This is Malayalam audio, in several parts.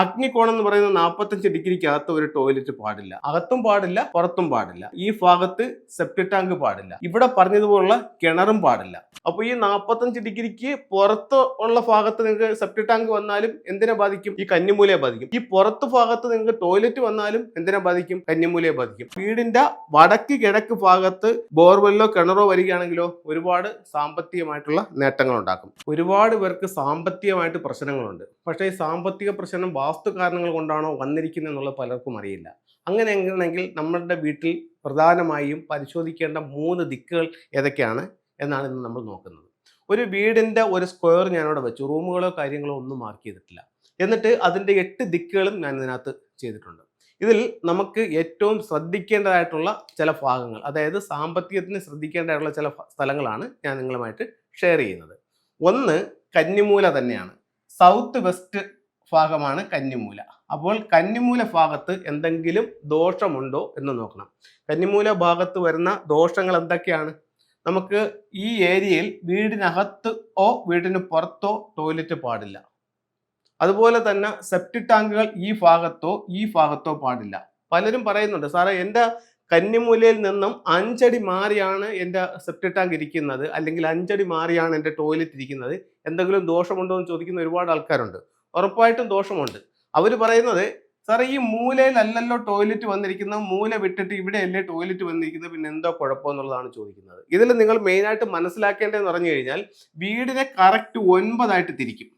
അഗ്നികോണം എന്ന് പറയുന്ന നാൽപ്പത്തഞ്ച് ഡിഗ്രിക്ക് അകത്ത് ഒരു ടോയ്ലറ്റ് പാടില്ല. അകത്തും പാടില്ല പുറത്തും പാടില്ല. ഈ ഭാഗത്ത് സെപ്റ്റി ടാങ്ക് പാടില്ല. ഇവിടെ പറഞ്ഞതുപോലുള്ള കിണറും പാടില്ല. അപ്പൊ ഈ നാൽപ്പത്തഞ്ച് ഡിഗ്രിക്ക് പുറത്ത് ഉള്ള ഭാഗത്ത് നിങ്ങൾക്ക് സെപ്റ്റി ടാങ്ക് വന്നാലും എന്തിനെ ബാധിക്കും? ഈ കന്നിമൂലയെ ബാധിക്കും. ഈ പുറത്ത് ഭാഗത്ത് നിങ്ങൾക്ക് ടോയ്ലറ്റ് വന്നാലും എന്തിനെ ബാധിക്കും? കന്നിമൂലയെ ബാധിക്കും. വീടിന്റെ വടക്ക് കിഴക്ക് ഭാഗത്ത് ബോർവെല്ലോ കിണറോ വരികയാണെങ്കിലോ ഒരുപാട് സാമ്പത്തികമായിട്ടുള്ള നേട്ടങ്ങൾ ഉണ്ടാക്കും ഒരുപാട് പേർക്ക് സാമ്പത്തികമായിട്ട് പ്രശ്നങ്ങളുണ്ട്. പക്ഷേ ഈ സാമ്പത്തിക പ്രശ്നം വാസ്തു കാരണങ്ങൾ കൊണ്ടാണോ വന്നിരിക്കുന്നത് എന്നുള്ളത് പലർക്കും അറിയില്ല. അങ്ങനെ എങ്ങനെയാണെങ്കിൽ നമ്മളുടെ വീട്ടിൽ പ്രധാനമായും പരിശോധിക്കേണ്ട മൂന്ന് ദിക്കുകൾ ഏതൊക്കെയാണ് എന്നാണ് ഇന്ന് നമ്മൾ നോക്കുന്നത്. ഒരു വീടിന്റെ ഒരു സ്ക്വയർ ഞാനവിടെ വെച്ചു. റൂമുകളോ കാര്യങ്ങളോ ഒന്നും മാർക്ക് ചെയ്തിട്ടില്ല. എന്നിട്ട് അതിന്റെ എട്ട് ദിക്കുകളും ഞാൻ ഇതിനകത്ത് ചെയ്തിട്ടുണ്ട്. ഇതിൽ നമുക്ക് ഏറ്റവും ശ്രദ്ധിക്കേണ്ടതായിട്ടുള്ള ചില ഭാഗങ്ങൾ അതായത് സാമ്പത്തികത്തിന് ശ്രദ്ധിക്കേണ്ടതായിട്ടുള്ള ചില സ്ഥലങ്ങളാണ് ഞാൻ നിങ്ങളുമായിട്ട് ഷെയർ ചെയ്യുന്നത്. ഒന്ന് കന്നിമൂല തന്നെയാണ്. സൗത്ത് വെസ്റ്റ് ഭാഗമാണ് കന്നിമൂല. അപ്പോൾ കന്നിമൂല ഭാഗത്ത് എന്തെങ്കിലും ദോഷമുണ്ടോ എന്ന് നോക്കണം. കന്നിമൂല ഭാഗത്ത് വരുന്ന ദോഷങ്ങൾ എന്തൊക്കെയാണ്? നമുക്ക് ഈ ഏരിയയിൽ വീടിനകത്ത് ഓ വീടിന് പുറത്തോ ടോയ്ലറ്റ് പാടില്ല. അതുപോലെ തന്നെ സെപ്റ്റി ടാങ്കുകൾ ഈ ഭാഗത്തോ ഈ ഭാഗത്തോ പാടില്ല. പലരും പറയുന്നുണ്ട് സാറേ എന്റെ കന്നിമൂലയിൽ നിന്നും അഞ്ചടി മാറിയാണ് എന്റെ സെപ്റ്റി ടാങ്ക് ഇരിക്കുന്നത്. അല്ലെങ്കിൽ അഞ്ചടി മാറിയാണ് എന്റെ ടോയ്ലറ്റ് ഇരിക്കുന്നത്. എന്തെങ്കിലും ദോഷമുണ്ടോ? എന്ന് ചോദിക്കുന്ന ഒരുപാട് ആൾക്കാരുണ്ട്. ഉറപ്പായിട്ടും ദോഷമുണ്ട്. അവർ പറയുന്നത് സാറേ ഈ മൂലയിലല്ലല്ലോ ടോയ്ലറ്റ് വന്നിരിക്കുന്നത്. മൂല വിട്ടിട്ട് ഇവിടെയല്ലേ ടോയ്ലറ്റ് വന്നിരിക്കുന്നത്. പിന്നെ എന്തോ കുഴപ്പമെന്നുള്ളതാണ് ചോദിക്കുന്നത്. ഇതിൽ നിങ്ങൾ മെയിനായിട്ട് മനസ്സിലാക്കേണ്ടതെന്ന് പറഞ്ഞു കഴിഞ്ഞാൽ വീടിനെ കറക്റ്റ് ഒൻപതായിട്ട് തിരിക്കും.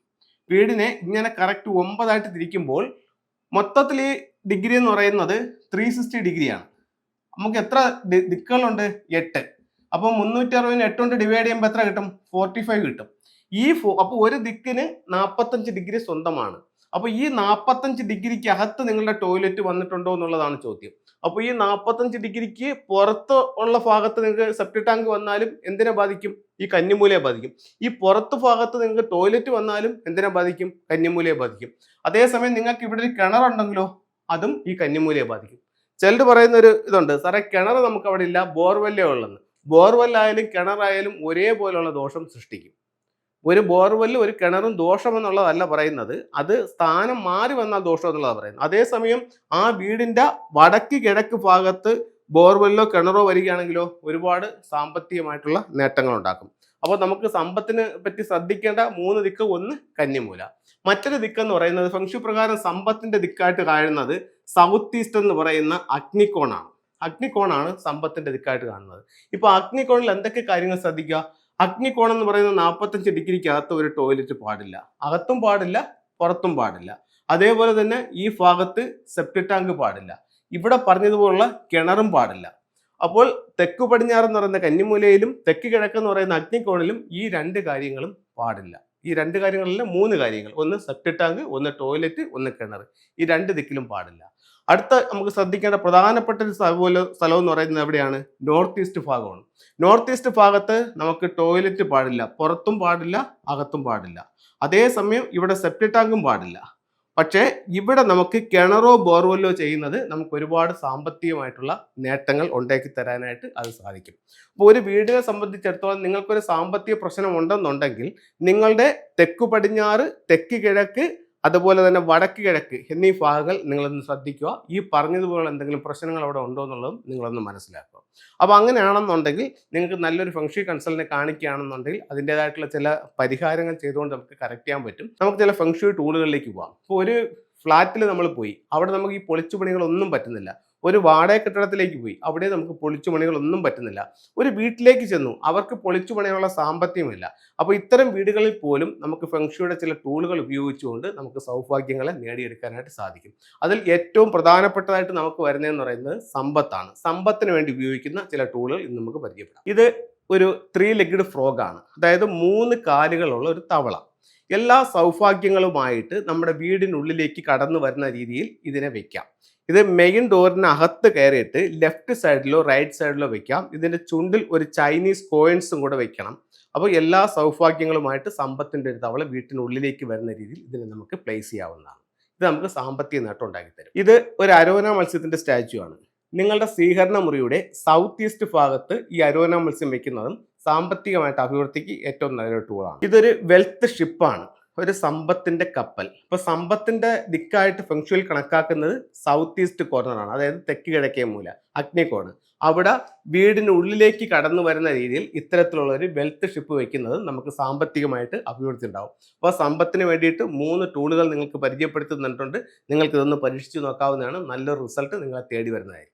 വീടിനെ ഇങ്ങനെ കറക്റ്റ് ഒമ്പതായിട്ട് തിരിക്കുമ്പോൾ മൊത്തത്തിൽ ഈ ഡിഗ്രി എന്ന് പറയുന്നത് ത്രീ സിക്സ്റ്റി ഡിഗ്രിയാണ് നമുക്ക് എത്ര ദിക്കുകളുണ്ട്? എട്ട്. അപ്പോൾ മുന്നൂറ്റി അറുപതിന് എട്ട് കൊണ്ട് ഡിവൈഡ് ചെയ്യുമ്പോൾ എത്ര കിട്ടും? ഫോർട്ടി ഫൈവ് കിട്ടും. ഈ ഫോ അപ്പോൾ ഒരു ദിക്കിന് നാൽപ്പത്തഞ്ച് ഡിഗ്രി സ്വന്തമാണ്. അപ്പോൾ ഈ നാൽപ്പത്തഞ്ച് ഡിഗ്രിക്ക് അകത്ത് നിങ്ങളുടെ ടോയ്ലറ്റ് വന്നിട്ടുണ്ടോ എന്നുള്ളതാണ് ചോദ്യം. അപ്പോൾ ഈ നാൽപ്പത്തഞ്ച് ഡിഗ്രിക്ക് പുറത്ത് ഉള്ള ഭാഗത്ത് നിങ്ങൾക്ക് സെപ്റ്റി ടാങ്ക് വന്നാലും എന്തിനെ ബാധിക്കും? ഈ കന്നിമൂലയെ ബാധിക്കും. ഈ പുറത്ത് ഭാഗത്ത് നിങ്ങൾക്ക് ടോയ്ലറ്റ് വന്നാലും എന്തിനെ ബാധിക്കും? കന്നിമൂലയെ ബാധിക്കും. അതേസമയം നിങ്ങൾക്ക് ഇവിടെ ഒരു കിണറുണ്ടെങ്കിലോ അതും ഈ കന്നിമൂലയെ ബാധിക്കും. ചിലർ പറയുന്ന ഒരു ഇതുണ്ട് സാറേ കിണർ നമുക്ക് അവിടെ ഇല്ല ബോർവെല്ലേ ഉള്ളെന്ന് ബോർവെല്ലായാലും കിണറായാലും ഒരേപോലെയുള്ള ദോഷം സൃഷ്ടിക്കും. ഒരു ബോർവെല്ലും ഒരു കിണറും ദോഷമെന്നുള്ളതല്ല പറയുന്നത്. അത് സ്ഥാനം മാറി വന്നാൽ ദോഷം എന്നുള്ളതാണ് പറയുന്നത്. അതേസമയം ആ വീടിന്റെ വടക്ക് കിഴക്ക് ഭാഗത്ത് ബോർവെല്ലോ കിണറോ വരികയാണെങ്കിലോ ഒരുപാട് സാമ്പത്തികമായിട്ടുള്ള നേട്ടങ്ങൾ ഉണ്ടാക്കും. അപ്പോൾ നമുക്ക് സമ്പത്തിനെ പറ്റി ശ്രദ്ധിക്കേണ്ട മൂന്ന് ദിക്ക്. ഒന്ന് കന്നിമൂല. മറ്റൊരു ദിക്കെന്ന് പറയുന്നത് ഫംഗ്ഷു പ്രകാരം സമ്പത്തിന്റെ ദിക്കായിട്ട് കാണുന്നത് സൗത്ത് ഈസ്റ്റ് എന്ന് പറയുന്ന അഗ്നിക്കോണാണ് അഗ്നിക്കോണാണ് സമ്പത്തിന്റെ ദിക്കായിട്ട് കാണുന്നത്. ഇപ്പോൾ അഗ്നികോണിൽ എന്തൊക്കെ കാര്യങ്ങൾ ശ്രദ്ധിക്കുക? അഗ്നിക്കോണം എന്ന് പറയുന്ന നാൽപ്പത്തഞ്ച് ഡിഗ്രിക്കകത്ത് ഒരു ടോയ്ലറ്റ് പാടില്ല. അകത്തും പാടില്ല പുറത്തും പാടില്ല. അതേപോലെ തന്നെ ഈ ഭാഗത്ത് സെപ്റ്റി ടാങ്ക് പാടില്ല. ഇവിടെ പറഞ്ഞതുപോലുള്ള കിണറും പാടില്ല. അപ്പോൾ തെക്ക് പടിഞ്ഞാറെന്ന് പറയുന്ന കന്നിമൂലയിലും തെക്ക് കിഴക്കെന്ന് പറയുന്ന അഗ്നികോണിലും ഈ രണ്ട് കാര്യങ്ങളും പാടില്ല. ഈ രണ്ട് കാര്യങ്ങളല്ല മൂന്ന് കാര്യങ്ങൾ. ഒന്ന് സെപ്റ്റി ടാങ്ക് ഒന്ന് ടോയ്ലറ്റ് ഒന്ന് കിണർ. ഈ രണ്ട് ദിക്കിലും പാടില്ല. അടുത്ത നമുക്ക് ശ്രദ്ധിക്കേണ്ട പ്രധാനപ്പെട്ട ഒരു സ്ഥലം സ്ഥലം എന്ന് പറയുന്നത് എവിടെയാണ്? നോർത്ത് ഈസ്റ്റ് ഭാഗമാണ്. നോർത്ത് ഈസ്റ്റ് ഭാഗത്ത് നമുക്ക് ടോയ്ലറ്റ് പാടില്ല. പുറത്തും പാടില്ല അകത്തും പാടില്ല. അതേസമയം ഇവിടെ സെപ്റ്റി ടാങ്കും പാടില്ല. പക്ഷേ ഇവിടെ നമുക്ക് കിണറോ ബോർവെല്ലോ ചെയ്യുന്നത് നമുക്ക് ഒരുപാട് സാമ്പത്തികമായിട്ടുള്ള നേട്ടങ്ങൾ ഉണ്ടാക്കി തരാനായിട്ട് അത് സാധിക്കും. അപ്പോൾ ഒരു വീടിനെ സംബന്ധിച്ചിടത്തോളം നിങ്ങൾക്കൊരു സാമ്പത്തിക പ്രശ്നം ഉണ്ടെന്നുണ്ടെങ്കിൽ നിങ്ങളുടെ തെക്കു പടിഞ്ഞാറ് തെക്ക് കിഴക്ക് അതുപോലെ തന്നെ വടക്ക് കിഴക്ക് എന്നീ ഭാഗങ്ങൾ നിങ്ങളൊന്ന് ശ്രദ്ധിക്കുക. ഈ പറഞ്ഞതുപോലെ എന്തെങ്കിലും പ്രശ്നങ്ങൾ അവിടെ ഉണ്ടോ എന്നുള്ളതും നിങ്ങളൊന്ന് മനസ്സിലാക്കുക. അപ്പോൾ അങ്ങനെയാണെന്നുണ്ടെങ്കിൽ നിങ്ങൾക്ക് നല്ലൊരു ഫംഗ്ഷൻ കൺസൾട്ടിനെ കാണിക്കുകയാണെന്നുണ്ടെങ്കിൽ അതിന്റെതായിട്ടുള്ള ചില പരിഹാരങ്ങൾ ചെയ്തുകൊണ്ട് നമുക്ക് കറക്റ്റ് ചെയ്യാൻ പറ്റും. നമുക്ക് ചില ഫംഗ്ഷൻ ടൂളുകളിലേക്ക് പോകാം. ഇപ്പോൾ ഒരു ഫ്ലാറ്റിൽ നമ്മൾ പോയി. അവിടെ നമുക്ക് ഈ പൊളിച്ചു പണികളൊന്നും പറ്റുന്നില്ല. ഒരു വാടക കെട്ടിടത്തിലേക്ക് പോയി. അവിടെ നമുക്ക് പൊളിച്ചു പണികളൊന്നും പറ്റുന്നില്ല. ഒരു വീട്ടിലേക്ക് ചെന്നു. അവർക്ക് പൊളിച്ചു പണിയുള്ള സാമ്പത്തികമില്ല. അപ്പോൾ ഇത്തരം വീടുകളിൽ പോലും നമുക്ക് ഫെങ്ഷിയുടെ ചില ടൂളുകൾ ഉപയോഗിച്ചുകൊണ്ട് നമുക്ക് സൗഭാഗ്യങ്ങളെ നേടിയെടുക്കാനായിട്ട് സാധിക്കും. അതിൽ ഏറ്റവും പ്രധാനപ്പെട്ടതായിട്ട് നമുക്ക് വരുന്നതെന്ന് പറയുന്നത് സമ്പത്താണ്. സമ്പത്തിന് വേണ്ടി ഉപയോഗിക്കുന്ന ചില ടൂളുകൾ ഇന്ന് നമുക്ക് പരിചയപ്പെടാം. ഇത് ഒരു ത്രീ ലെഗ്ഡ് ഫ്രോഗാണ്. അതായത് മൂന്ന് കാലുകളുള്ള ഒരു തവള. എല്ലാ സൗഭാഗ്യങ്ങളുമായിട്ട് നമ്മുടെ വീടിനുള്ളിലേക്ക് കടന്നു വരുന്ന രീതിയിൽ ഇതിനെ വെക്കാം. ഇത് മെയിൻ ഡോറിന് അകത്ത് കയറിയിട്ട് ലെഫ്റ്റ് സൈഡിലോ റൈറ്റ് സൈഡിലോ വെക്കാം. ഇതിന്റെ ചുണ്ടിൽ ഒരു ചൈനീസ് കോയിൻസും കൂടെ വെക്കണം. അപ്പോൾ എല്ലാ സൗഭാഗ്യങ്ങളുമായിട്ട് സമ്പത്തിന്റെ ഒരു തവള വീട്ടിനുള്ളിലേക്ക് വരുന്ന രീതിയിൽ ഇതിനെ നമുക്ക് പ്ലേസ് ചെയ്യാവുന്നതാണ്. ഇത് നമുക്ക് സാമ്പത്തിക നേട്ടം ഉണ്ടാക്കി തരും ഇത് ഒരു അരോന മത്സ്യത്തിന്റെ സ്റ്റാച്ചു ആണ്. നിങ്ങളുടെ സ്വീകരണ മുറിയുടെ സൗത്ത് ഈസ്റ്റ് ഭാഗത്ത് ഈ അരോന മത്സ്യം വെക്കുന്നതും സാമ്പത്തികമായിട്ട് അഭിവൃദ്ധിക്ക് ഏറ്റവും നല്ലൊരു ടൂളാണ് ഇതൊരു വെൽത്ത് ഷിപ്പാണ് ഒരു സമ്പത്തിന്റെ കപ്പൽ. ഇപ്പൊ സമ്പത്തിന്റെ ദിക്കായിട്ട് ഫെങ്ഷുവൽ കണക്കാക്കുന്നത് സൗത്ത് ഈസ്റ്റ് കോർണറാണ് അതായത് തെക്ക് കിഴക്കേ മൂല അഗ്നികോണ് അവിടെ വീടിന് ഉള്ളിലേക്ക് കടന്നു വരുന്ന രീതിയിൽ ഇത്തരത്തിലുള്ള ഒരു വെൽത്ത് ഷിപ്പ് വെക്കുന്നത് നമുക്ക് സാമ്പത്തികമായിട്ട് അഭിവൃദ്ധി ഉണ്ടാവും. അപ്പോൾ സമ്പത്തിന് വേണ്ടിയിട്ട് മൂന്ന് ടൂളുകൾ നിങ്ങൾക്ക് പരിചയപ്പെടുത്തുന്നുണ്ട്. നിങ്ങൾക്ക് ഇതൊന്ന് പരീക്ഷിച്ചു നോക്കാവുന്നതാണ്. നല്ലൊരു റിസൾട്ട് നിങ്ങളെ തേടി വരുന്നതായിരിക്കും.